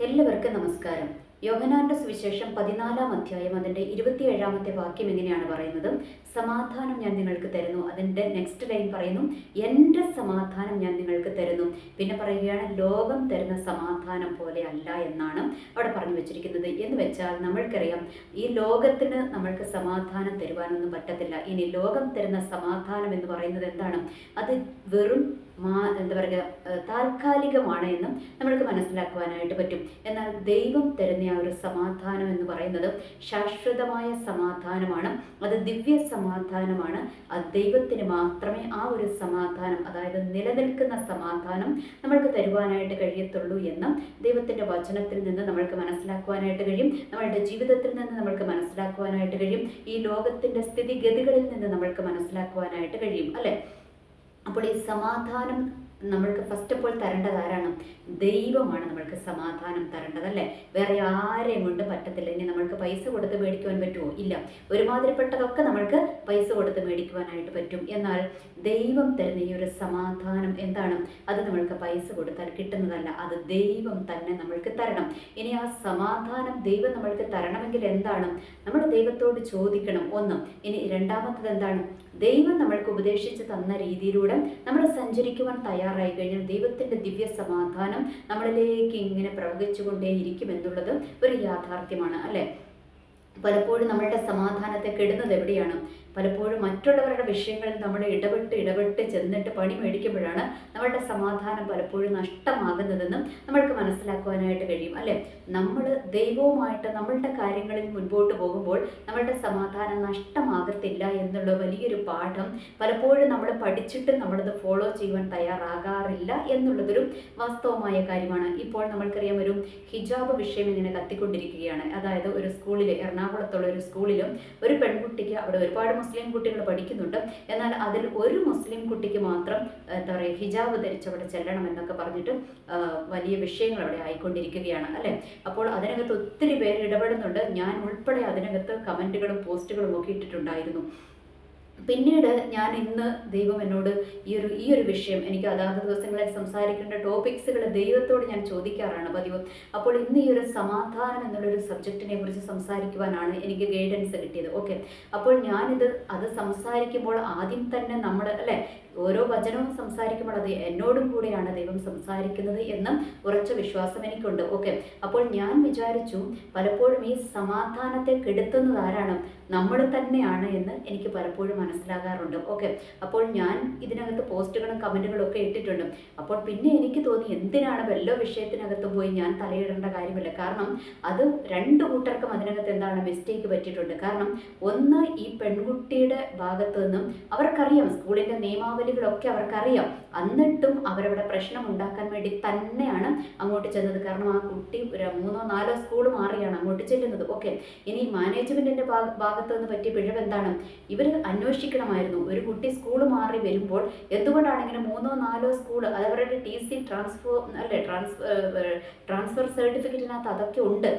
എല്ലാവർക്കും നമസ്കാരം. യോഹനാന്റെ സുവിശേഷം പതിനാലാം അധ്യായം അതിന്റെ ഇരുപത്തിയേഴാമത്തെ വാക്യം എങ്ങനെയാണ് പറയുന്നത്. സമാധാനം ഞാൻ നിങ്ങൾക്ക് തരുന്നു. അതിന്റെ നെക്സ്റ്റ് ലൈൻ പറയുന്നു എന്റെ സമാധാനം ഞാൻ നിങ്ങൾക്ക് തരുന്നു. പിന്നെ പറയുകയാണ് ലോകം തരുന്ന സമാധാനം പോലെ അല്ല എന്നാണ് അവിടെ പറഞ്ഞു വെച്ചിരിക്കുന്നത്. എന്ന് വെച്ചാൽ നമ്മൾക്കറിയാം ഈ ലോകത്തിന് നമ്മൾക്ക് സമാധാനം തരുവാനൊന്നും പറ്റത്തില്ല. ഇനി ലോകം തരുന്ന സമാധാനം എന്ന് പറയുന്നത് എന്താണ്? അത് വെറും മാ എന്താ പറയുക താൽക്കാലികമാണ് എന്നും നമ്മൾക്ക് മനസ്സിലാക്കുവാനായിട്ട് പറ്റും. എന്നാൽ ദൈവം തരുന്ന ആ ഒരു സമാധാനം എന്ന് പറയുന്നത് ശാശ്വതമായ സമാധാനമാണ്. അത് ദിവ്യ സമാധാനമാണ്. അത് ദൈവത്തിന് മാത്രമേ ആ ഒരു സമാധാനം അതായത് നിലനിൽക്കുന്ന സമാധാനം നമ്മൾക്ക് തരുവാനായിട്ട് കഴിയത്തുള്ളൂ എന്നും ദൈവത്തിന്റെ വചനത്തിൽ നിന്ന് നമ്മൾക്ക് മനസ്സിലാക്കുവാനായിട്ട് കഴിയും. നമ്മളുടെ ജീവിതത്തിൽ നിന്ന് നമ്മൾക്ക് മനസ്സിലാക്കുവാനായിട്ട് കഴിയും. ഈ ലോകത്തിന്റെ സ്ഥിതിഗതികളിൽ നിന്ന് നമ്മൾക്ക് മനസ്സിലാക്കുവാനായിട്ട് കഴിയും അല്ലേ? അപ്പോൾ ഈ സമാധാനം നമ്മൾക്ക് ഫസ്റ്റ് ഓഫ് ഓൾ തരേണ്ടത് ആരാണ്? ദൈവമാണ് നമ്മൾക്ക് സമാധാനം തരേണ്ടത് അല്ലേ? വേറെ ആരെയും കൊണ്ട് പറ്റത്തില്ല. ഇനി നമ്മൾക്ക് പൈസ കൊടുത്ത് മേടിക്കുവാൻ പറ്റുമോ ഇല്ല. ഒരുമാതിരിപ്പെട്ടതൊക്കെ നമ്മൾക്ക് പൈസ കൊടുത്ത് മേടിക്കുവാനായിട്ട് പറ്റും. എന്നാൽ ദൈവം തരുന്ന ഈ ഒരു സമാധാനം എന്താണ്? അത് നമ്മൾക്ക് പൈസ കൊടുത്താൽ കിട്ടുന്നതല്ല. അത് ദൈവം തന്നെ നമ്മൾക്ക് തരണം. ഇനി ആ സമാധാനം ദൈവം നമ്മൾക്ക് തരണമെങ്കിൽ എന്താണ്? നമ്മൾ ദൈവത്തോട് ചോദിക്കണം. ഒന്ന്. ഇനി രണ്ടാമത്തത് എന്താണ്? ദൈവം നമ്മൾക്ക് ഉപദേശിച്ച് തന്ന രീതിയിലൂടെ നമ്മൾ സഞ്ചരിക്കുവാൻ തയ്യാറായി കഴിഞ്ഞാൽ ദൈവത്തിന്റെ ദിവ്യ സമാധാനം നമ്മളിലേക്ക് ഇങ്ങനെ പ്രവഹിച്ചുകൊണ്ടേയിരിക്കും എന്നുള്ളത് ഒരു യാഥാർത്ഥ്യമാണ് അല്ലേ? പലപ്പോഴും നമ്മളുടെ സമാധാനത്തെ കെടുന്നത് എവിടെയാണ്? പലപ്പോഴും മറ്റുള്ളവരുടെ വിഷയങ്ങളിൽ നമ്മൾ ഇടപെട്ട് ഇടപെട്ട് ചെന്നിട്ട് പണി മേടിക്കുമ്പോഴാണ് നമ്മളുടെ സമാധാനം പലപ്പോഴും നഷ്ടമാകുന്നതെന്നും നമ്മൾക്ക് മനസ്സിലാക്കുവാനായിട്ട് കഴിയും അല്ലേ? നമ്മൾ ദൈവവുമായിട്ട് നമ്മളുടെ കാര്യങ്ങളിൽ മുൻപോട്ട് പോകുമ്പോൾ നമ്മളുടെ സമാധാനം നഷ്ടമാകത്തില്ല എന്നുള്ള വലിയൊരു പാഠം പലപ്പോഴും നമ്മൾ പഠിച്ചിട്ട് നമ്മളത് ഫോളോ ചെയ്യുവാൻ തയ്യാറാകാറില്ല എന്നുള്ളതൊരു വാസ്തവമായ കാര്യമാണ്. ഇപ്പോൾ നമ്മൾക്കറിയാം ഒരു ഹിജാബ് വിഷയം ഇങ്ങനെ കത്തിക്കൊണ്ടിരിക്കുകയാണ്. അതായത് ഒരു സ്കൂളിൽ എറണാകുളത്തുള്ള ഒരു സ്കൂളിലും ഒരു പെൺകുട്ടിക്ക് അവിടെ ഒരുപാട് മുസ്ലിം കുട്ടികൾ പഠിക്കുന്നുണ്ട്. എന്നാൽ അതിൽ ഒരു മുസ്ലിം കുട്ടിക്ക് മാത്രം എന്താ പറയുക ഹിജാബ് ധരിച്ച് അവിടെ ചെല്ലണം എന്നൊക്കെ പറഞ്ഞിട്ട് വലിയ വിഷയങ്ങൾ അവിടെ ആയിക്കൊണ്ടിരിക്കുകയാണ് അല്ലേ? അപ്പോൾ അതിനകത്ത് ഒത്തിരി പേര് ഇടപെടുന്നുണ്ട്. ഞാൻ ഉൾപ്പെടെ അതിനകത്ത് കമന്റുകളും പോസ്റ്റുകളും ഒക്കെ ഇട്ടിട്ടുണ്ടായിരുന്നു. പിന്നീട് ഞാൻ ഇന്ന് ദൈവം എന്നോട് ഈ ഒരു ഈ ഒരു വിഷയം എനിക്ക് അതാത് ദിവസങ്ങളിൽ സംസാരിക്കേണ്ട ടോപ്പിക്സുകൾ ദൈവത്തോട് ഞാൻ ചോദിക്കാറാണ് പതിവ്. അപ്പോൾ ഇന്ന് ഈ ഒരു സമാധാനം എന്നുള്ളൊരു സബ്ജക്റ്റിനെ കുറിച്ച് സംസാരിക്കുവാനാണ് എനിക്ക് ഗൈഡൻസ് കിട്ടിയത്. ഓക്കെ അപ്പോൾ ഞാനിത് അത് സംസാരിക്കുമ്പോൾ ആദ്യം തന്നെ നമ്മൾ അല്ലേ? ഓരോ വചനവും സംസാരിക്കുമ്പോൾ അത് എന്നോടും കൂടെയാണ് ദൈവം സംസാരിക്കുന്നത് എന്ന് ഉറച്ച വിശ്വാസം എനിക്കുണ്ട്. ഓക്കെ. അപ്പോൾ ഞാൻ വിചാരിച്ചു പലപ്പോഴും ഈ സമാധാനത്തെ കെടുത്തുന്നത് ആരാണ്? നമ്മൾ തന്നെയാണ് എന്ന് എനിക്ക് പലപ്പോഴും മനസ്സിലാകാറുണ്ട്. ഓക്കെ. അപ്പോൾ ഞാൻ ഇതിനകത്ത് പോസ്റ്റുകളും കമന്റുകളും ഒക്കെ ഇട്ടിട്ടുണ്ട്. അപ്പോൾ പിന്നെ എനിക്ക് തോന്നി എന്തിനാണ് വല്ല വിഷയത്തിനകത്ത് പോയി ഞാൻ തലയിടേണ്ട കാര്യമില്ല. കാരണം അത് രണ്ട് കൂട്ടർക്കും അതിനകത്ത് എന്താണ് മിസ്റ്റേക്ക് പറ്റിയിട്ടുണ്ട്. കാരണം ഒന്ന് ഈ പെൺകുട്ടിയുടെ ഭാഗത്തു നിന്നും അവർക്കറിയാം സ്കൂളിന്റെ നിയമാവലികളൊക്കെ അവർക്കറിയാം. എന്നിട്ടും അവരവിടെ പ്രശ്നം ഉണ്ടാക്കാൻ വേണ്ടി തന്നെയാണ് അങ്ങോട്ട് ചെന്നത്. കാരണം ആ കുട്ടി ഒരു മൂന്നോ നാലോ സ്കൂൾ മാറിയാണ് അങ്ങോട്ട് ചെല്ലുന്നത്. ഓക്കെ. ഇനി മാനേജ്മെന്റിന്റെ ഭാഗത്ത് നിന്ന് പറ്റിയ പിഴവ് എന്താണ്? ഇവർ അന്വേഷിക്കണമായിരുന്നു. ഒരു കുട്ടി സ്കൂൾ മാറി വരുമ്പോൾ എന്തുകൊണ്ടാണ് ഇങ്ങനെ മൂന്നോ നാലോ സ്കൂൾ അത് അവരുടെ ടി സി ട്രാൻസ്ഫർ അല്ലെ ട്രാൻസ്ഫർ ട്രാൻസ്ഫർ സർട്ടിഫിക്കറ്റിനകത്ത് അതൊക്കെ ഉണ്ട്.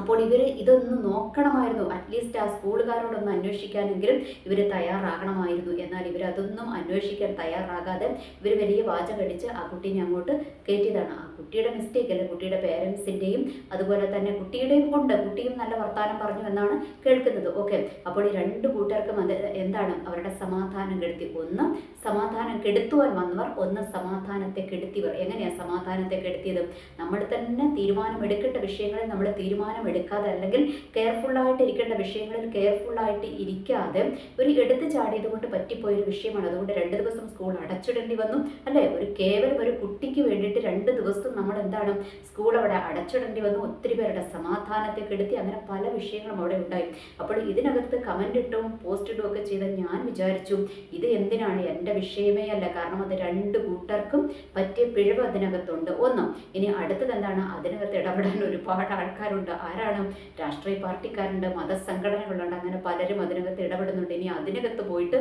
അപ്പോൾ ഇവർ ഇതൊന്ന് നോക്കണമായിരുന്നു. അറ്റ്ലീസ്റ്റ് ആ സ്കൂളുകാരോടൊന്ന് അന്വേഷിക്കാനെങ്കിലും ഇവർ തയ്യാറാകണമായിരുന്നു. എന്നാൽ ഇവരതൊന്നും അന്വേഷിക്കാൻ തയ്യാറാകാതെ ഇവർ വലിയ വാചകടിച്ച് ആ കുട്ടീനെ അങ്ങോട്ട് കയറ്റിയതാണ്. ആ കുട്ടിയുടെ മിസ്റ്റേക്ക് അല്ലെ? കുട്ടിയുടെ പേരൻസിന്റെയും അതുപോലെ തന്നെ കുട്ടിയുടെയും കൊണ്ട് കുട്ടിയും നല്ല വർത്തമാനം പറഞ്ഞു എന്നാണ് കേൾക്കുന്നത്. ഓക്കെ അപ്പോൾ ഈ രണ്ട് കൂട്ടർക്കും അത് എന്താണ്? അവരുടെ സമാധാനം കെടുത്തി. ഒന്ന് സമാധാനം കെടുത്തുവാൻ വന്നവർ ഒന്ന് സമാധാനത്തെ കെടുത്തിയവർ. എങ്ങനെയാണ് സമാധാനത്തെ കെടുത്തിയത്? നമ്മൾ തന്നെ തീരുമാനമെടുക്കേണ്ട വിഷയങ്ങളിൽ നമ്മൾ തീരുമാനം എടുക്കാതെ അല്ലെങ്കിൽ കെയർഫുള്ളായിട്ട് ഇരിക്കേണ്ട വിഷയങ്ങളിൽ കെയർഫുള്ളായിട്ട് ഇരിക്കാതെ ഒരു എടുത്തു ചാടിയത് കൊണ്ട് പറ്റിപ്പോയൊരു വിഷയമാണ്. അതുകൊണ്ട് രണ്ട് ദിവസം സ്കൂൾ അടച്ചിടേണ്ടി വന്നു. അല്ലേ? ഒരു കേവലം ഒരു കുട്ടിക്ക് വേണ്ടിയിട്ട് രണ്ട് ദിവസം നമ്മൾ എന്താണ് സ്കൂൾ അവിടെ അടച്ചിടേണ്ടി വന്നു. ഒത്തിരി പേരുടെ സമാധാനത്തെ കെടുത്തി അങ്ങനെ പല വിഷയങ്ങളും അവിടെ ഉണ്ടായി. അപ്പോൾ ഇതിനകത്ത് കമന്റ് ഇട്ടും പോസ്റ്റ് ഇട്ടും ഒക്കെ ചെയ്ത ഞാൻ വിചാരിച്ചു ഇത് എന്തിനാണ് എന്റെ വിഷയമേ അല്ല. കാരണം അത് രണ്ട് കൂട്ടർക്കും പറ്റിയ പിഴവ് അതിനകത്തുണ്ട്. ഒന്നും ഇനി അടുത്തത് എന്താണ്? അതിനകത്ത് ഇടപെടാൻ ഒരുപാട് ആൾക്കാരുണ്ട്. ആരാണ്? രാഷ്ട്രീയ പാർട്ടിക്കാരുണ്ട് മതസംഘടനകളുണ്ട് അങ്ങനെ പലരും അതിനകത്ത് ഇടപെടുന്നുണ്ട്. ഇനി അതിനകത്ത് പോയിട്ട്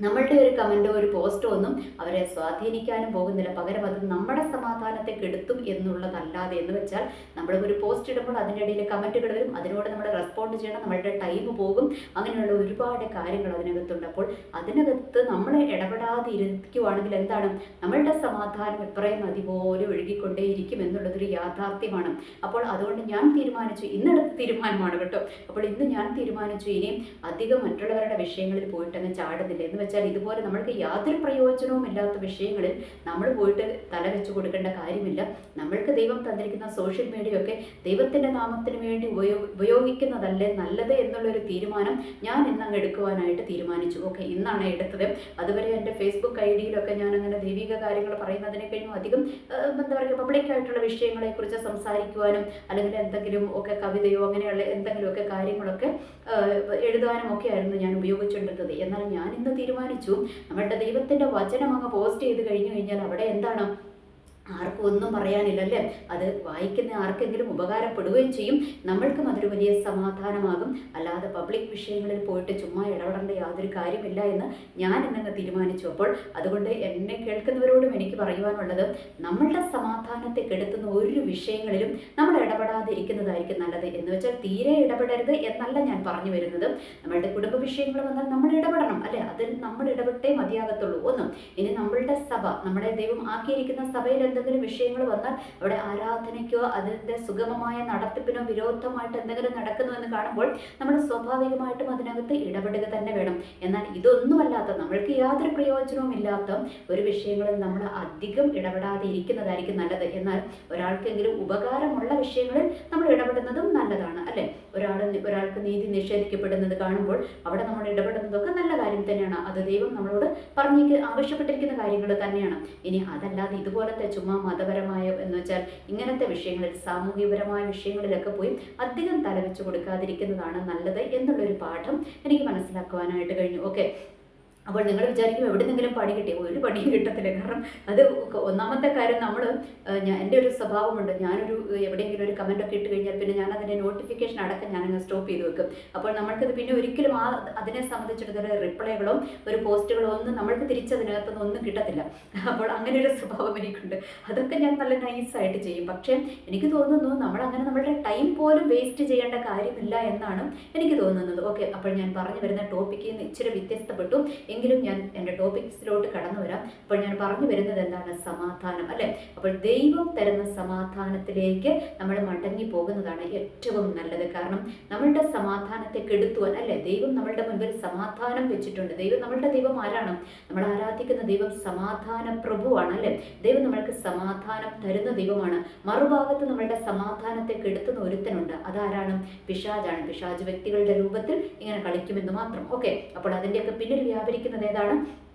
നമ്മളുടെ ഒരു കമന്റോ ഒരു പോസ്റ്റോ ഒന്നും അവരെ സ്വാധീനിക്കാനും പോകുന്നില്ല. പകരം അത് നമ്മുടെ സമാധാനത്തെ കെടുത്തും എന്നുള്ളതല്ലാതെ എന്ന് വെച്ചാൽ നമ്മൾ ഒരു പോസ്റ്റ് ഇടുമ്പോൾ അതിന്റെ ഇടയിൽ കമന്റുകൾ വരും. അതിനോട് നമ്മൾ റെസ്പോണ്ട് ചെയ്യണം. നമ്മളുടെ ടൈം പോകും. അങ്ങനെയുള്ള ഒരുപാട് കാര്യങ്ങൾ അതിനകത്തുണ്ട്. അപ്പോൾ അതിനകത്ത് നമ്മൾ ഇടപെടാതെ ഇരിക്കുവാണെങ്കിൽ എന്താണ്? നമ്മളുടെ സമാധാനം എത്രയും നദി പോലെ ഒഴുകിക്കൊണ്ടേയിരിക്കും എന്നുള്ളതൊരു യാഥാർത്ഥ്യമാണ്. അപ്പോൾ അതുകൊണ്ട് ഞാൻ തീരുമാനിച്ചു. ഇന്നെടുത്ത തീരുമാനമാണ് കേട്ടോ. അപ്പോൾ ഇന്ന് ഞാൻ തീരുമാനിച്ചു. ഇനിയും അധികം മറ്റുള്ളവരുടെ വിഷയങ്ങളിൽ പോയിട്ടങ്ങ് ചാടുന്നില്ല. എന്ന് വെച്ചാൽ ഇതുപോലെ നമ്മൾക്ക് യാതൊരു പ്രയോജനവും ഇല്ലാത്ത വിഷയങ്ങളിൽ നമ്മൾ പോയിട്ട് തല വെച്ച് കൊടുക്കേണ്ട കാര്യമില്ല. നമ്മൾക്ക് ദൈവം തന്നിരിക്കുന്ന സോഷ്യൽ മീഡിയ ഒക്കെ ദൈവത്തിന്റെ നാമത്തിന് വേണ്ടി ഉപയോ ഉപയോഗിക്കുന്നതല്ലേ നല്ലത് എന്നുള്ളൊരു തീരുമാനം ഞാൻ ഇന്നങ്ങ് എടുക്കുവാനായിട്ട് തീരുമാനിച്ചു. ഓക്കെ ഇന്നാണ് എടുത്തത്. അതുവരെ എന്റെ ഫേസ്ബുക്ക് ഐ ഡിയിലൊക്കെ ഞാൻ അങ്ങനെ ദൈവിക കാര്യങ്ങൾ പറയുന്നതിനെക്കഴിഞ്ഞും അധികം എന്താ പറയുക വിഷയങ്ങളെ വിഷയങ്ങളെക്കുറിച്ച് സംസാരിക്കുവാനും അല്ലെങ്കിൽ എന്തെങ്കിലും ഒക്കെ കവിതയോ അങ്ങനെയുള്ള എന്തെങ്കിലുമൊക്കെ കാര്യങ്ങളൊക്കെ എഴുതാനും ഒക്കെ ആയിരുന്നു ഞാൻ ഉപയോഗിച്ചുകൊണ്ടിരുന്നത്. എന്നാൽ ഞാൻ ഇന്ന് തീരുമാനിച്ചു. നമ്മളുടെ ദൈവത്തിന്റെ വചനം അങ്ങ് പോസ്റ്റ് ചെയ്ത് കഴിഞ്ഞു കഴിഞ്ഞാൽ അവിടെ എന്താണ്? ആർക്കും ഒന്നും പറയാനില്ലല്ലേ? അത് വായിക്കുന്ന ആർക്കെങ്കിലും ഉപകാരപ്പെടുകയും ചെയ്യും. നമ്മൾക്കും അതൊരു വലിയ സമാധാനമാകും. അല്ലാതെ പബ്ലിക് വിഷയങ്ങളിൽ പോയിട്ട് ചുമ്മാ ഇടപെടേണ്ട യാതൊരു കാര്യമില്ല എന്ന് ഞാൻ ഇന്നങ്ങ് തീരുമാനിച്ചു. അപ്പോൾ അതുകൊണ്ട് എന്നെ കേൾക്കുന്നവരോടും എനിക്ക് പറയുവാനുള്ളത് നമ്മളുടെ സമാധാനത്തെ കെടുത്തുന്ന ഒരു വിഷയങ്ങളിലും നമ്മൾ ഇടപെടാതെ ഇരിക്കുന്നതായിരിക്കും നല്ലത്. എന്ന് വെച്ചാൽ തീരെ ഇടപെടരുത് എന്നല്ല ഞാൻ പറഞ്ഞു വരുന്നത്. നമ്മളുടെ കുടുംബ വിഷയങ്ങൾ വന്നാൽ നമ്മൾ ഇടപെടണം അല്ലേ? അതിൽ നമ്മൾ ഇടപെട്ടേ മതിയാകത്തുള്ളൂ. ഒന്നും ഇനി നമ്മളുടെ സഭ നമ്മുടെ ദൈവം ആക്കിയിരിക്കുന്ന സഭയിൽ എന്തെങ്കിലും വിഷയങ്ങൾ വന്നാൽ അവിടെ ആരാധനയ്ക്കോ അതിന്റെ സുഗമമായ നടത്തിപ്പിനോ വിരോധമായിട്ട് എന്തെങ്കിലും നടക്കുന്നു എന്ന് കാണുമ്പോൾ നമ്മൾ സ്വാഭാവികമായിട്ടും അതിനകത്ത് ഇടപെടുക തന്നെ വേണം. എന്നാൽ ഇതൊന്നുമല്ലാത്ത നമ്മൾക്ക് യാതൊരു പ്രയോജനവും ഇല്ലാത്ത ഒരു വിഷയങ്ങളിൽ നമ്മൾ അധികം ഇടപെടാതെ ഇരിക്കുന്നതായിരിക്കും നല്ലത്. എന്നാൽ ഒരാൾക്കെങ്കിലും ഉപകാരമുള്ള വിഷയങ്ങളിൽ നമ്മൾ ഇടപെടുന്നതും നല്ലതാണ് അല്ലേ? ഒരാൾ ഒരാൾക്ക് നീതി നിഷേധിക്കപ്പെടുന്നത് കാണുമ്പോൾ അവിടെ നമ്മൾ ഇടപെടുന്നതൊക്കെ നല്ല കാര്യം തന്നെയാണ്. അത് ദൈവം നമ്മളോട് പറഞ്ഞേക്ക് ആവശ്യപ്പെട്ടിരിക്കുന്ന കാര്യങ്ങൾ തന്നെയാണ്. ഇനി അതല്ലാതെ ഇതുപോലത്തെ ചുമ്മാ മതപരമായ എന്ന് വെച്ചാൽ ഇങ്ങനത്തെ വിഷയങ്ങളിൽ സാമൂഹികപരമായ വിഷയങ്ങളിലൊക്കെ പോയി അധികം തലവെച്ച് കൊടുക്കാതിരിക്കുന്നതാണ് നല്ലത് എന്നുള്ളൊരു പാഠം എനിക്ക് മനസ്സിലാക്കുവാനായിട്ട് കഴിഞ്ഞു. ഓക്കെ. അപ്പോൾ നിങ്ങൾ വിചാരിക്കും എവിടെന്നെങ്കിലും പണി കിട്ടി. ഒരു പണിയും കിട്ടത്തില്ല. കാരണം അത് ഒന്നാമത്തെ കാര്യം നമ്മൾ എന്റെ ഒരു സ്വഭാവമുണ്ട്. ഞാനൊരു എവിടെയെങ്കിലും ഒരു കമന്റ് ഒക്കെ ഇട്ട് കഴിഞ്ഞാൽ പിന്നെ ഞാൻ അതിന്റെ നോട്ടിഫിക്കേഷൻ അടക്കം ഞാനങ്ങ് സ്റ്റോപ്പ് ചെയ്ത് വെക്കും. അപ്പോൾ നമ്മൾക്കത് പിന്നെ ഒരിക്കലും ആ അതിനെ സംബന്ധിച്ചിടത്തോളം റിപ്ലൈകളോ ഒരു പോസ്റ്റുകളോ ഒന്നും നമ്മൾക്ക് തിരിച്ചതിനകത്തൊന്നും ഒന്നും കിട്ടത്തില്ല. അപ്പോൾ അങ്ങനെ ഒരു സ്വഭാവം എനിക്കുണ്ട്. അതൊക്കെ ഞാൻ നല്ല നൈസായിട്ട് ചെയ്യും. പക്ഷേ എനിക്ക് തോന്നുന്നു നമ്മൾ അങ്ങനെ നമ്മളുടെ ടൈം പോലും വേസ്റ്റ് ചെയ്യേണ്ട കാര്യമില്ല എന്നാണ് എനിക്ക് തോന്നുന്നത്. ഓക്കെ അപ്പോൾ ഞാൻ പറഞ്ഞു വരുന്ന ടോപ്പിക്കിൽ നിന്ന് ഇച്ചിരി വ്യത്യസ്തപ്പെട്ടു. എങ്കിലും ഞാൻ എന്റെ ടോപ്പിക്സിലോട്ട് കടന്നു വരാം. അപ്പോൾ ഞാൻ പറഞ്ഞു വരുന്നത് എന്താണ്? സമാധാനം അല്ലെ? അപ്പോൾ ദൈവം തരുന്ന സമാധാനത്തിലേക്ക് നമ്മൾ മടങ്ങി പോകുന്നതാണ് ഏറ്റവും നല്ലത്. കാരണം നമ്മളുടെ സമാധാനത്തെ കെടുത്തുവാൻ അല്ലെ? ദൈവം നമ്മളുടെ മുൻപിൽ സമാധാനം വെച്ചിട്ടുണ്ട്. ദൈവം നമ്മളുടെ ദൈവം ആരാണ്? നമ്മൾ ആരാധിക്കുന്ന ദൈവം സമാധാന പ്രഭുവാണ് അല്ലെ? ദൈവം നമ്മൾക്ക് സമാധാനം തരുന്ന ദൈവമാണ്. മറുഭാഗത്ത് നമ്മളുടെ സമാധാനത്തെ കെടുത്തുന്ന ഒരുത്തനുണ്ട്. അതാരാണ്? പിശാജാണ് പിശാജ് വ്യക്തികളുടെ രൂപത്തിൽ ഇങ്ങനെ കളിക്കുമെന്ന് മാത്രം. ഓക്കെ. അപ്പോൾ അതിന്റെയൊക്കെ പിന്നിൽ വ്യാപരിക്കുന്നത് ഏതാണ്?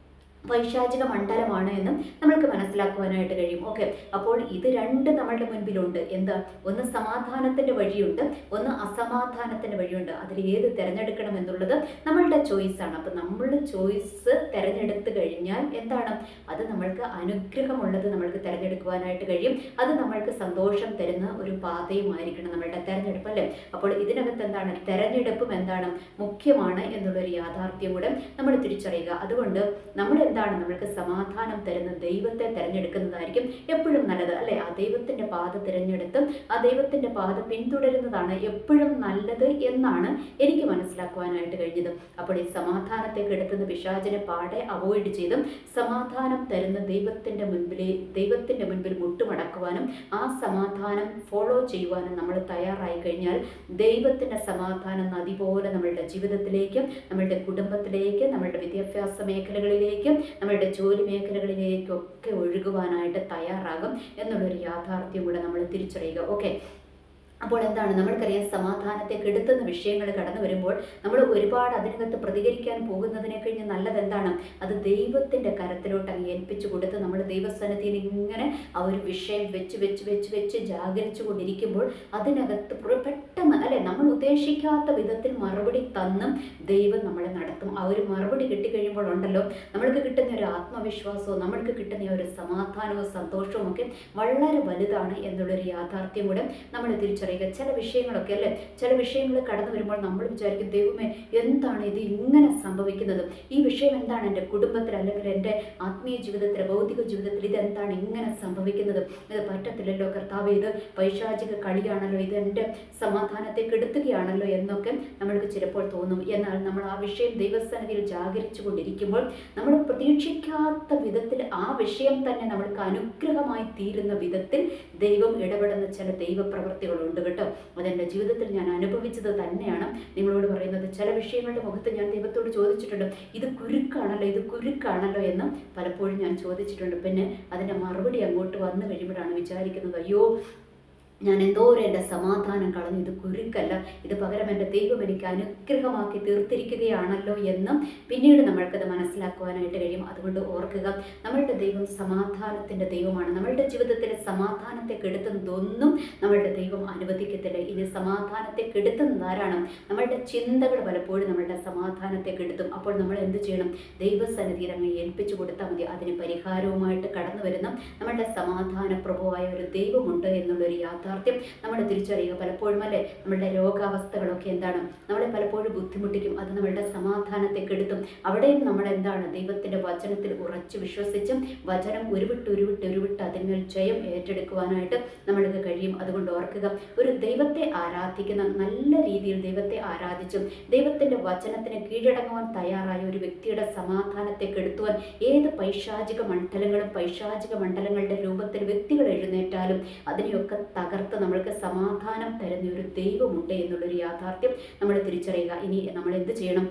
വൈശാചിക മണ്ഡലമാണ് എന്നും നമ്മൾക്ക് മനസ്സിലാക്കുവാനായിട്ട് കഴിയും. ഓക്കെ അപ്പോൾ ഇത് രണ്ട് നമ്മളുടെ മുൻപിലുണ്ട്. എന്ത്? ഒന്ന് സമാധാനത്തിന്റെ വഴിയുണ്ട് ഒന്ന് അസമാധാനത്തിന്റെ വഴിയുണ്ട്. അതിൽ ഏത് തിരഞ്ഞെടുക്കണം എന്നുള്ളത് നമ്മളുടെ ആണ്. അപ്പോൾ നമ്മൾ ചോയ്സ് തിരഞ്ഞെടുത്ത് കഴിഞ്ഞാൽ എന്താണ്? അത് നമ്മൾക്ക് അനുഗ്രഹമുള്ളത് നമ്മൾക്ക് തിരഞ്ഞെടുക്കുവാനായിട്ട് കഴിയും. അത് നമ്മൾക്ക് സന്തോഷം തരുന്ന ഒരു പാതയുമായിരിക്കണം നമ്മളുടെ തെരഞ്ഞെടുപ്പ് അല്ലേ? അപ്പോൾ ഇതിനകത്ത് എന്താണ്? തെരഞ്ഞെടുപ്പും എന്താണ് മുഖ്യമാണ് എന്നുള്ളൊരു യാഥാർത്ഥ്യം കൂടെ നമ്മൾ തിരിച്ചറിയുക. അതുകൊണ്ട് നമ്മൾ എന്താണ് നമ്മൾക്ക് സമാധാനം തരുന്ന ദൈവത്തെ തിരഞ്ഞെടുക്കുന്നതായിരിക്കും എപ്പോഴും നല്ലത് അല്ലേ? ആ ദൈവത്തിന്റെ പാത തിരഞ്ഞെടുത്ത് ആ ദൈവത്തിന്റെ പാത പിന്തുടരുന്നതാണ് എപ്പോഴും നല്ലത് എന്നാണ് എനിക്ക് മനസ്സിലാക്കുവാനായിട്ട് കഴിഞ്ഞത്. അപ്പോൾ ഈ സമാധാനത്തെ കെടുത്തുന്ന പിശാചിനെ പാടെ അവോയ്ഡ് ചെയ്തും സമാധാനം തരുന്ന ദൈവത്തിന്റെ മുൻപിലെ ദൈവത്തിന്റെ മുൻപിൽ മുട്ടുമടക്കുവാനും ആ സമാധാനം ഫോളോ ചെയ്യുവാനും നമ്മൾ തയ്യാറായി കഴിഞ്ഞാൽ ദൈവത്തിന്റെ സമാധാനം നദി പോലെ നമ്മളുടെ ജീവിതത്തിലേക്കും നമ്മളുടെ കുടുംബത്തിലേക്ക് നമ്മളുടെ വിദ്യാഭ്യാസ മേഖലകളിലേക്കും നമ്മളുടെ ജോലി മേഖലകളിലേക്കൊക്കെ ഒഴുകുവാനായിട്ട് തയ്യാറാകും എന്നുള്ളൊരു യാഥാർത്ഥ്യം കൂടെ നമ്മൾ തിരിച്ചറിയുക. ഓക്കെ അപ്പോൾ എന്താണ്? നമ്മൾക്കറിയാം സമാധാനത്തെ കെടുത്തുന്ന വിഷയങ്ങൾ കടന്നു വരുമ്പോൾ നമ്മൾ ഒരുപാട് അതിനകത്ത് പ്രതികരിക്കാൻ പോകുന്നതിനെ കഴിഞ്ഞ് നല്ലത് എന്താണ് അത് ദൈവത്തിന്റെ കരത്തിലോട്ട് അങ്ങ് ഏൽപ്പിച്ചു കൊടുത്ത് നമ്മൾ ദൈവസ്ഥാനത്തിൽ ഇങ്ങനെ ആ ഒരു വിഷയം വെച്ച് വെച്ച് വെച്ച് വെച്ച് ജാഗരിച്ചു കൊണ്ടിരിക്കുമ്പോൾ അതിനകത്ത് പെട്ടെന്ന് അല്ലെ നമ്മൾ ഉദ്ദേശിക്കാത്ത വിധത്തിൽ മറുപടി തന്നും ദൈവം നമ്മളെ നടത്തും. ആ ഒരു മറുപടി കിട്ടിക്കഴിയുമ്പോൾ ഉണ്ടല്ലോ നമ്മൾക്ക് കിട്ടുന്ന ഒരു ആത്മവിശ്വാസവും നമ്മൾക്ക് കിട്ടുന്ന ഒരു സമാധാനവും സന്തോഷവും ഒക്കെ വളരെ വലുതാണ് എന്നുള്ളൊരു യാഥാർത്ഥ്യം കൂടെ നമ്മൾ തിരിച്ചറിയുക തിരിച്ചറിയുക ചില വിഷയങ്ങളൊക്കെ അല്ലേ? ചില വിഷയങ്ങൾ കടന്നു വരുമ്പോൾ നമ്മൾ വിചാരിക്കും ദൈവമേ എന്താണ് ഇത് ഇങ്ങനെ സംഭവിക്കുന്നത്? ഈ വിഷയം എന്താണ് എന്റെ കുടുംബത്തിൽ അല്ലെങ്കിൽ എന്റെ ആത്മീയ ജീവിതത്തിൽ ഭൗതിക ജീവിതത്തിൽ ഇതെന്താണ് ഇങ്ങനെ സംഭവിക്കുന്നത്? ഇത് പറ്റത്തില്ലല്ലോ കർത്താവ് ഇത് പൈശാചിക കളിയാണല്ലോ ഇത് എന്റെ സമാധാനത്തെ കെടുത്തുകയാണല്ലോ എന്നൊക്കെ നമ്മൾക്ക് ചിലപ്പോൾ തോന്നും. എന്നാൽ നമ്മൾ ആ വിഷയം ദൈവസന്നിധിയിൽ ജാഗരിച്ചു കൊണ്ടിരിക്കുമ്പോൾ നമ്മൾ പ്രതീക്ഷിക്കാത്ത വിധത്തിൽ ആ വിഷയം തന്നെ നമ്മൾക്ക് അനുഗ്രഹമായി തീരുന്ന വിധത്തിൽ ദൈവം ഇടപെടുന്ന ചില ദൈവപ്രവർത്തികളുണ്ട് കേട്ടോ. അതെന്റെ ജീവിതത്തിൽ ഞാൻ അനുഭവിച്ചത് തന്നെയാണ്. നിങ്ങളോട് പറയുന്നത് ചില വിഷയങ്ങളുടെ മുഖത്ത് ഞാൻ ദൈവത്തോട് ചോദിച്ചിട്ടുണ്ട്. ഇത് കുരുക്കാണല്ലോ ഇത് കുരുക്കാണല്ലോ എന്ന് പലപ്പോഴും ഞാൻ ചോദിച്ചിട്ടുണ്ട്. പിന്നെ അതിന്റെ മറുപടി അങ്ങോട്ട് വന്നു കഴിയുമ്പോഴാണ് വിചാരിക്കുന്നത് അയ്യോ ഞാൻ എന്തോരം എന്റെ സമാധാനം കളഞ്ഞു ഇത് കുരുക്കല്ല ഇത് പകരം എന്റെ ദൈവം എനിക്ക് അനുഗ്രഹമാക്കി തീർത്തിരിക്കുകയാണല്ലോ എന്നും പിന്നീട് നമ്മൾക്കത് മനസ്സിലാക്കുവാനായിട്ട് കഴിയും. അതുകൊണ്ട് ഓർക്കുക നമ്മളുടെ ദൈവം സമാധാനത്തിന്റെ ദൈവമാണ്. നമ്മളുടെ ജീവിതത്തിലെ സമാധാനത്തെ കെടുത്തുന്നതൊന്നും നമ്മളുടെ ദൈവം അനുവദിക്കത്തില്ല. ഇനി സമാധാനത്തെ കെടുത്തുന്നത് ആരാണ് നമ്മളുടെ ചിന്തകൾ പലപ്പോഴും നമ്മളുടെ സമാധാനത്തെ കെടുത്തും. അപ്പോൾ നമ്മൾ എന്ത് ചെയ്യണം? ദൈവസന്നിധിയിൽ അങ്ങ് ഏൽപ്പിച്ചു കൊടുത്താൽ മതി. അതിന് പരിഹാരവുമായിട്ട് കടന്നു വരുന്ന നമ്മളുടെ സമാധാന പ്രഭുവായ ഒരു ദൈവമുണ്ട് എന്നുള്ളൊരു യാഥാർത്ഥ്യം നമ്മൾ തിരിച്ചറിയുക. പലപ്പോഴും അല്ലേ? നമ്മളുടെ രോഗാവസ്ഥകളൊക്കെ എന്താണ്? നമ്മളെ പലപ്പോഴും ബുദ്ധിമുട്ടിക്കും. അത് നമ്മളുടെ സമാധാനത്തെ കെടുത്തും അവിടെയും നമ്മൾ എന്താണ് ദൈവത്തിന്റെ വചനത്തിൽ ഉറച്ചു വിശ്വസിച്ചും വചനം ഉരുവിട്ട് ഉരുവിട്ട് ഉരുവിട്ട് അതിന്മേൽ ജയം ഏറ്റെടുക്കുവാനായിട്ട് നമ്മൾക്ക് കഴിയും. അതുകൊണ്ട് ഓർക്കുക ഒരു ദൈവത്തെ ആരാധിക്കുന്ന നല്ല രീതിയിൽ ദൈവത്തെ ആരാധിച്ചും ദൈവത്തിന്റെ വചനത്തിന് കീഴടങ്ങുവാൻ തയ്യാറായ ഒരു വ്യക്തിയുടെ സമാധാനത്തെ കെടുത്തുവാൻ ഏത് പൈശാചിക മണ്ഡലങ്ങളും പൈശാചിക മണ്ഡലങ്ങളുടെ രൂപത്തിൽ വ്യക്തികൾ എഴുന്നേറ്റാലും അതിനെയൊക്കെ തകർത്ത് നമ്മൾക്ക് സമാധാനം തരുന്ന ഒരു ദൈവമുണ്ട് എന്നുള്ളൊരു യാഥാർത്ഥ്യം നമ്മൾ തിരിച്ചറിയുക. ഇനി നമ്മൾ എന്ത് ചെയ്യണം?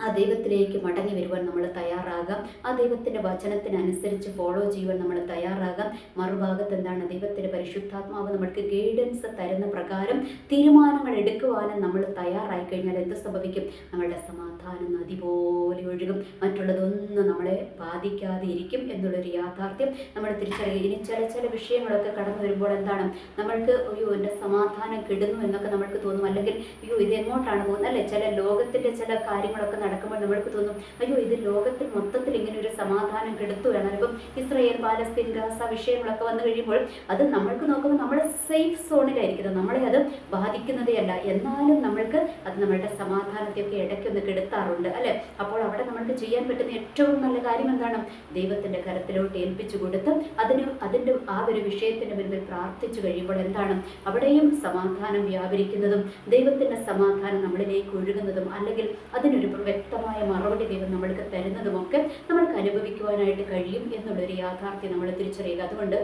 ആ ദൈവത്തിലേക്ക് മടങ്ങി വരുവാൻ നമ്മൾ തയ്യാറാകാം. ആ ദൈവത്തിന്റെ വചനത്തിനനുസരിച്ച് ഫോളോ ചെയ്യുവാൻ നമ്മൾ തയ്യാറാകാം. മറുഭാഗത്ത് എന്താണ്? ദൈവത്തിന്റെ പരിശുദ്ധാത്മാവ് നമ്മൾക്ക് ഗൈഡൻസ് തരുന്ന പ്രകാരം തീരുമാനങ്ങൾ എടുക്കുവാനും നമ്മൾ തയ്യാറായി കഴിഞ്ഞാൽ എന്ത് സംഭവിക്കും? നമ്മളുടെ സമാധാനം നദി പോലെ ഒഴുകും. മറ്റുള്ളതൊന്നും നമ്മളെ ബാധിക്കാതെ ഇരിക്കും എന്നുള്ളൊരു യാഥാർത്ഥ്യം നമ്മൾ തിരിച്ചറിയുക. ഇനി ചില ചില വിഷയങ്ങളൊക്കെ കടന്നു വരുമ്പോൾ എന്താണ്? നമ്മൾക്ക് അയ്യോ എന്റെ സമാധാനം കിടുന്നു എന്നൊക്കെ നമ്മൾക്ക് തോന്നും. അല്ലെങ്കിൽ അയ്യോ ഇത് എങ്ങോട്ടാണ് പോകുന്നത്? അല്ലേ? ചില ലോകത്തിന്റെ ചില കാര്യങ്ങളൊക്കെ നടക്കുമ്പോൾ നമ്മൾക്ക് തോന്നും അയ്യോ ഇത് ലോകത്തിൽ മൊത്തത്തിൽ ഇങ്ങനെ ഒരു സമാധാനം കെടുത്തുകയാണ് ഇപ്പം ഇസ്രയേൽ പാലസ്തീൻ ഗാസ വിഷയങ്ങളൊക്കെ വന്നു കഴിയുമ്പോൾ അത് നമ്മൾക്ക് നോക്കുമ്പോൾ നമ്മൾ സേഫ് സോണിലായിരിക്കുന്നത് നമ്മളെ അത് ബാധിക്കുന്നതേ എന്നാലും നമ്മൾക്ക് അത് നമ്മളുടെ സമാധാനത്തെയൊക്കെ ഇടയ്ക്കൊന്ന് കെടുത്താറുണ്ട് അല്ലേ? അപ്പോൾ അവിടെ നമ്മൾക്ക് ചെയ്യാൻ പറ്റുന്ന ഏറ്റവും നല്ല കാര്യം എന്താണ്? ദൈവത്തിന്റെ കരത്തിലോട്ട് ഏൽപ്പിച്ചു കൊടുത്ത് അതിന് അതിന്റെ ആ ഒരു വിഷയത്തിന്റെ മുൻപിൽ പ്രാർത്ഥിച്ചു കഴിയുമ്പോൾ എന്താണ്? അവിടെയും സമാധാനം വ്യാപരിക്കുന്നതും ദൈവത്തിന്റെ സമാധാനം നമ്മളിലേക്ക് ഒഴുകുന്നതും അല്ലെങ്കിൽ അതിനൊരു വ്യക്തമായ മറുപടി ദൈവം നമ്മൾക്ക് തരുന്നതുമൊക്കെ നമ്മൾക്ക് അനുഭവിക്കുവാനായിട്ട് കഴിയും എന്നുള്ളൊരു യാഥാർത്ഥ്യം നമ്മൾ തിരിച്ചറിയുക. അതുകൊണ്ട്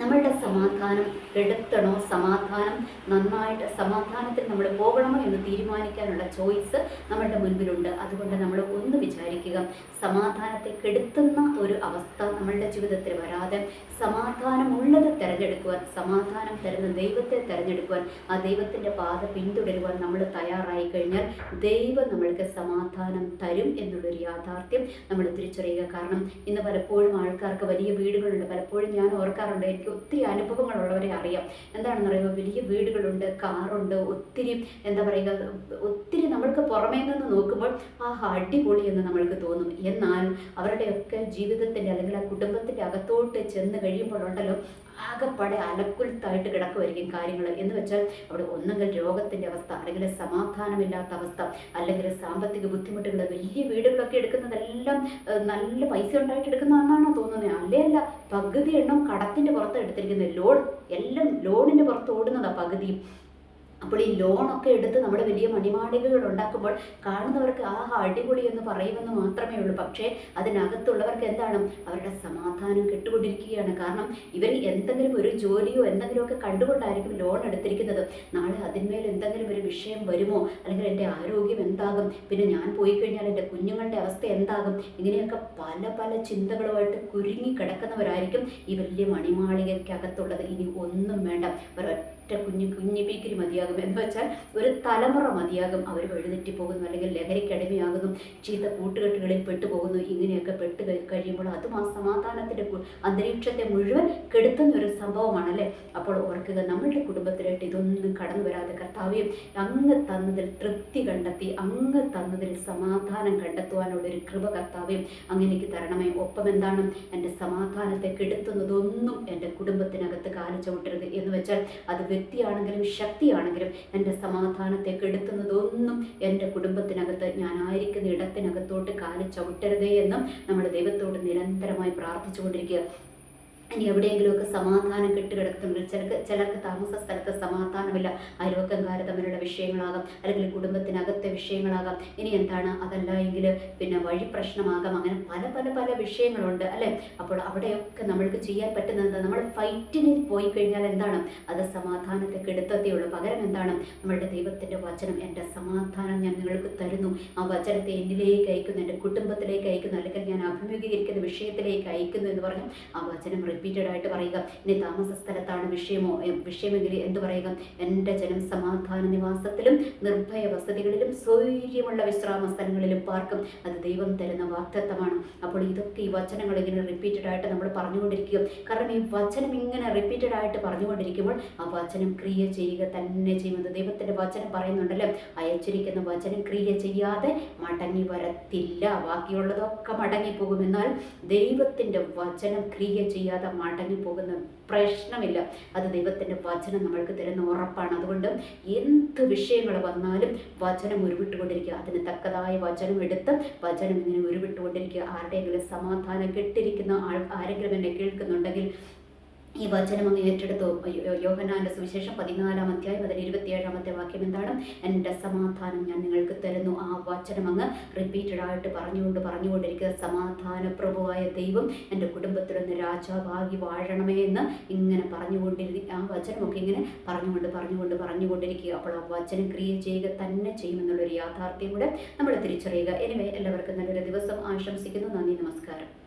നമ്മളുടെ സമാധാനം എടുത്തണോ? സമാധാനം നന്നായിട്ട് സമാധാനത്തിൽ നമ്മൾ പോകണമോ എന്ന് തീരുമാനിക്കാനുള്ള ചോയ്സ് നമ്മളുടെ മുൻപിലുണ്ട്. അതുകൊണ്ട് നമ്മൾ ഒന്ന് വിചാരിക്കുക സമാധാനത്തെ കെടുത്തുന്ന ഒരു അവസ്ഥ നമ്മളുടെ ജീവിതത്തിൽ വരാതെ സമാധാനമുള്ളത് തിരഞ്ഞെടുക്കുവാൻ സമാധാനം തരുന്ന ദൈവത്തെ തിരഞ്ഞെടുക്കുവാൻ ആ ദൈവത്തിന്റെ പാത പിന്തുടരുവാൻ നമ്മൾ തയ്യാറായി കഴിഞ്ഞാൽ ദൈവം നമ്മൾക്ക് സമാധാനം തരും എന്നുള്ളൊരു യാഥാർത്ഥ്യം നമ്മൾ തിരിച്ചറിയുക. കാരണം ഇന്ന് പലപ്പോഴും ആൾക്കാർക്ക് വലിയ വീടുകളുണ്ട്. പലപ്പോഴും ഞാൻ ഓർക്കാറുണ്ട് എനിക്ക് ഒത്തിരി അനുഭവങ്ങളുള്ളവരെ അറിയാം. എന്താണെന്ന് പറയുമ്പോൾ വലിയ വീടുകളുണ്ട് കാറുണ്ട് ഒത്തിരി എന്താ പറയുക ഒത്തിരി നമ്മൾക്ക് പുറമേ നിന്ന് നോക്കുമ്പോൾ ആ അടിപൊളി എന്ന് നമ്മൾക്ക് തോന്നും. എന്നാൽ അവരുടെയൊക്കെ ജീവിതത്തിന്റെ അല്ലെങ്കിൽ ആ കുടുംബത്തിന്റെ അകത്തോട്ട് ചെന്ന് കഴിയുമ്പോഴുണ്ടല്ലോ ആകെപ്പാടെ അലക്കുലത്തായിട്ട് കിടക്കുമായിരിക്കും കാര്യങ്ങൾ. എന്ന് വെച്ചാൽ അവിടെ ഒന്നെങ്കിൽ രോഗത്തിന്റെ അവസ്ഥ അല്ലെങ്കിൽ സമാധാനമില്ലാത്ത അവസ്ഥ അല്ലെങ്കിൽ സാമ്പത്തിക ബുദ്ധിമുട്ടുകൾ വലിയ വീടുകളൊക്കെ എടുക്കുന്നതെല്ലാം നല്ല പൈസ ഉണ്ടായിട്ട് എടുക്കുന്നതാണെന്നാണോ തോന്നുന്നത് അല്ലേ അല്ല. പകുതി എണ്ണം കടത്തിന്റെ പുറത്ത് എടുത്തിരിക്കുന്നത് ലോൺ എല്ലാം ലോണിന്റെ പുറത്ത് ഓടുന്നതാണ് പകുതിയും അപ്പോൾ ഈ ലോണൊക്കെ എടുത്ത് നമ്മുടെ വലിയ മണിമാളികകൾ ഉണ്ടാക്കുമ്പോൾ കാണുന്നവർക്ക് ആ അടിപൊളി എന്ന് പറയുമെന്ന് മാത്രമേ ഉള്ളൂ. പക്ഷേ അതിനകത്തുള്ളവർക്ക് എന്താണ്? അവരുടെ സമാധാനം കെട്ടുകൊണ്ടിരിക്കുകയാണ്. കാരണം ഇവർ എന്തെങ്കിലും ഒരു ജോലിയോ എന്തെങ്കിലുമൊക്കെ കണ്ടുകൊണ്ടായിരിക്കും ലോൺ എടുത്തിരിക്കുന്നത്. നാളെ അതിന്മേൽ എന്തെങ്കിലും ഒരു വിഷയം വരുമോ? അല്ലെങ്കിൽ എന്റെ ആരോഗ്യം എന്താകും? പിന്നെ ഞാൻ പോയി കഴിഞ്ഞാൽ എന്റെ കുഞ്ഞുങ്ങളുടെ അവസ്ഥ എന്താകും? ഇങ്ങനെയൊക്കെ പല പല ചിന്തകളുമായിട്ട് കുരുങ്ങി കിടക്കുന്നവരായിരിക്കും ഈ വലിയ മണിമാളികയ്ക്കകത്തുള്ളത്. ഇനി ഒന്നും വേണ്ട. ഒരൊറ്റ കുഞ്ഞു കുഞ്ഞു പീക്കിരി മതിയാകും. എന്ന് വെച്ചാൽ ഒരു തലമുറ മതിയാകും. അവർ വഴിതെറ്റി പോകുന്നു അല്ലെങ്കിൽ ലഹരിക്കടിമയാകുന്നു ചീത്ത കൂട്ടുകെട്ടുകളിൽ പെട്ടുപോകുന്നു ഇങ്ങനെയൊക്കെ പെട്ട് കഴിയുമ്പോൾ അതും ആ സമാധാനത്തിന്റെ അന്തരീക്ഷത്തെ മുഴുവൻ കെടുത്തുന്ന ഒരു സംഭവമാണല്ലേ? അപ്പോൾ ഓർക്കുക നമ്മളുടെ കുടുംബത്തിലായിട്ട് ഇതൊന്നും കടന്നു വരാതെ കർത്താവ്യം അങ്ങ് തന്നതിൽ തൃപ്തി കണ്ടെത്തി അങ്ങ് തന്നതിൽ സമാധാനം കണ്ടെത്തുവാനുള്ള ഒരു കൃപ കർത്താവ്യം അങ്ങനെക്ക് തരണമേ. ഒപ്പം എന്താണ്? എന്റെ സമാധാനത്തെ കെടുത്തുന്നതൊന്നും എന്റെ കുടുംബത്തിനകത്ത് കാലു ചവിട്ടരുത്. എന്ന് വെച്ചാൽ അത് വ്യക്തിയാണെങ്കിലും ശക്തിയാണെങ്കിലും എന്റെ സമാധാനത്തെ കെടുത്തുന്നതൊന്നും എന്റെ കുടുംബത്തിനകത്ത് ഞാൻ ആയിരിക്കുന്ന ഇടത്തിനകത്തോട്ട് കാലിച്ചവിട്ടരുതേ എന്നും നമ്മുടെ ദൈവത്തോട് നിരന്തരമായി പ്രാർത്ഥിച്ചുകൊണ്ടിരിക്കുക. ഇനി എവിടെയെങ്കിലുമൊക്കെ സമാധാനം കെട്ടുകിടക്കുന്നുണ്ട് ചിലർക്ക് ചിലർക്ക് താമസ സ്ഥലത്ത് സമാധാനമില്ല. അയൽവക്കംകാർ തമ്മിലുള്ള വിഷയങ്ങളാകാം അല്ലെങ്കിൽ കുടുംബത്തിനകത്തെ വിഷയങ്ങളാകാം. ഇനി എന്താണ്? അതല്ല എങ്കിൽ പിന്നെ വഴി പ്രശ്നമാകാം. അങ്ങനെ പല പല പല വിഷയങ്ങളുണ്ട് അല്ലേ? അപ്പോൾ അവിടെയൊക്കെ നമ്മൾക്ക് ചെയ്യാൻ പറ്റുന്നത് നമ്മൾ ഫൈറ്റിന് പോയി കഴിഞ്ഞാൽ എന്താണ്? അത് സമാധാനത്തെ കെടുത്തത്തേയുള്ളൂ പകരം എന്താണ്? നമ്മളുടെ ദൈവത്തിന്റെ വചനം എന്റെ സമാധാനം ഞാൻ നിങ്ങൾക്ക് തരുന്നു. ആ വചനത്തെ എന്നിലേക്ക് അയക്കുന്നു എന്റെ കുടുംബത്തിലേക്ക് അയക്കുന്നു അല്ലെങ്കിൽ ഞാൻ അഭിമുഖീകരിക്കുന്ന വിഷയത്തിലേക്ക് അയക്കുന്നു എന്ന് പറഞ്ഞ് ആ വചനം റിപ്പീറ്റഡ് ആയിട്ട് പറയുക ഇനി താമസ സ്ഥലത്താണ് വിഷയമോ വിഷയമെങ്കിൽ എന്ത് പറയുക? എന്റെ ജനം സമാധാന നിവാസത്തിലും നിർഭയ വസതികളിലും സ്വൈര്യമുള്ള വിശ്രാമ സ്ഥലങ്ങളിലും പാർക്കും. അത് ദൈവം തരുന്ന വാക്തത്വമാണ് അപ്പോൾ ഇതൊക്കെ ഈ വചനങ്ങൾ ഇങ്ങനെ റിപ്പീറ്റഡ് ആയിട്ട് നമ്മൾ പറഞ്ഞുകൊണ്ടിരിക്കുക കാരണം ഈ വചനം ഇങ്ങനെ റിപ്പീറ്റഡ് ആയിട്ട് പറഞ്ഞുകൊണ്ടിരിക്കുമ്പോൾ ആ വചനം ക്രിയ ചെയ്യുക തന്നെ ചെയ്യുന്നത് ദൈവത്തിന്റെ വചനം പറയുന്നുണ്ടല്ലോ. അയച്ചിരിക്കുന്ന വചനം ക്രിയ ചെയ്യാതെ മടങ്ങി വരത്തില്ല. ബാക്കിയുള്ളതൊക്കെ മടങ്ങിപ്പോകും. എന്നാൽ ദൈവത്തിന്റെ വചനം ക്രിയ ചെയ്യാതെ മടങ്ങിപ്പോകുന്ന പ്രശ്നമില്ല. അത് ദൈവത്തിന്റെ വചനം നമ്മൾക്ക് തരുന്ന ഉറപ്പാണ്. അതുകൊണ്ട് എന്ത് വിഷയങ്ങൾ വന്നാലും വചനം ഉരുവിട്ടുകൊണ്ടിരിക്കുക. അതിന് തക്കതായ വചനം എടുത്ത് വചനം ഇങ്ങനെ ഉരുവിട്ടുകൊണ്ടിരിക്കുക. ആരുടെയെങ്കിലും സമാധാനം കെട്ടിരിക്കുന്ന ആൾ ആരെങ്കിലും എന്നെ കേൾക്കുന്നുണ്ടെങ്കിൽ ഈ വചനം അങ്ങ് ഏറ്റെടുത്തു. യോഹനാന്റെ സുവിശേഷം പതിനാലാം അധ്യായം അതിൽ ഇരുപത്തിയേഴാമത്തെ വാക്യം എന്താണ്? എന്റെ സമാധാനം ഞാൻ നിങ്ങൾക്ക് തരുന്നു. ആ വചനം അങ്ങ് റിപ്പീറ്റഡ് ആയിട്ട് പറഞ്ഞുകൊണ്ട് പറഞ്ഞുകൊണ്ടിരിക്കുക. സമാധാന പ്രഭുവായ ദൈവം എന്റെ കുടുംബത്തിലൊന്ന് രാജാവാകി വാഴണമേ എന്ന് ഇങ്ങനെ പറഞ്ഞുകൊണ്ടിരി ആ വചനമൊക്കെ ഇങ്ങനെ പറഞ്ഞുകൊണ്ട് പറഞ്ഞുകൊണ്ട് പറഞ്ഞുകൊണ്ടിരിക്കുക. അപ്പോൾ ആ വചനം ക്രിയ ചെയ്യുക തന്നെ ചെയ്യുമെന്നുള്ളൊരു യാഥാർത്ഥ്യം കൂടെ നമ്മൾ തിരിച്ചറിയുക. എനിവേ എല്ലാവർക്കും നല്ലൊരു ദിവസം ആശംസിക്കുന്നു. നന്ദി നമസ്കാരം.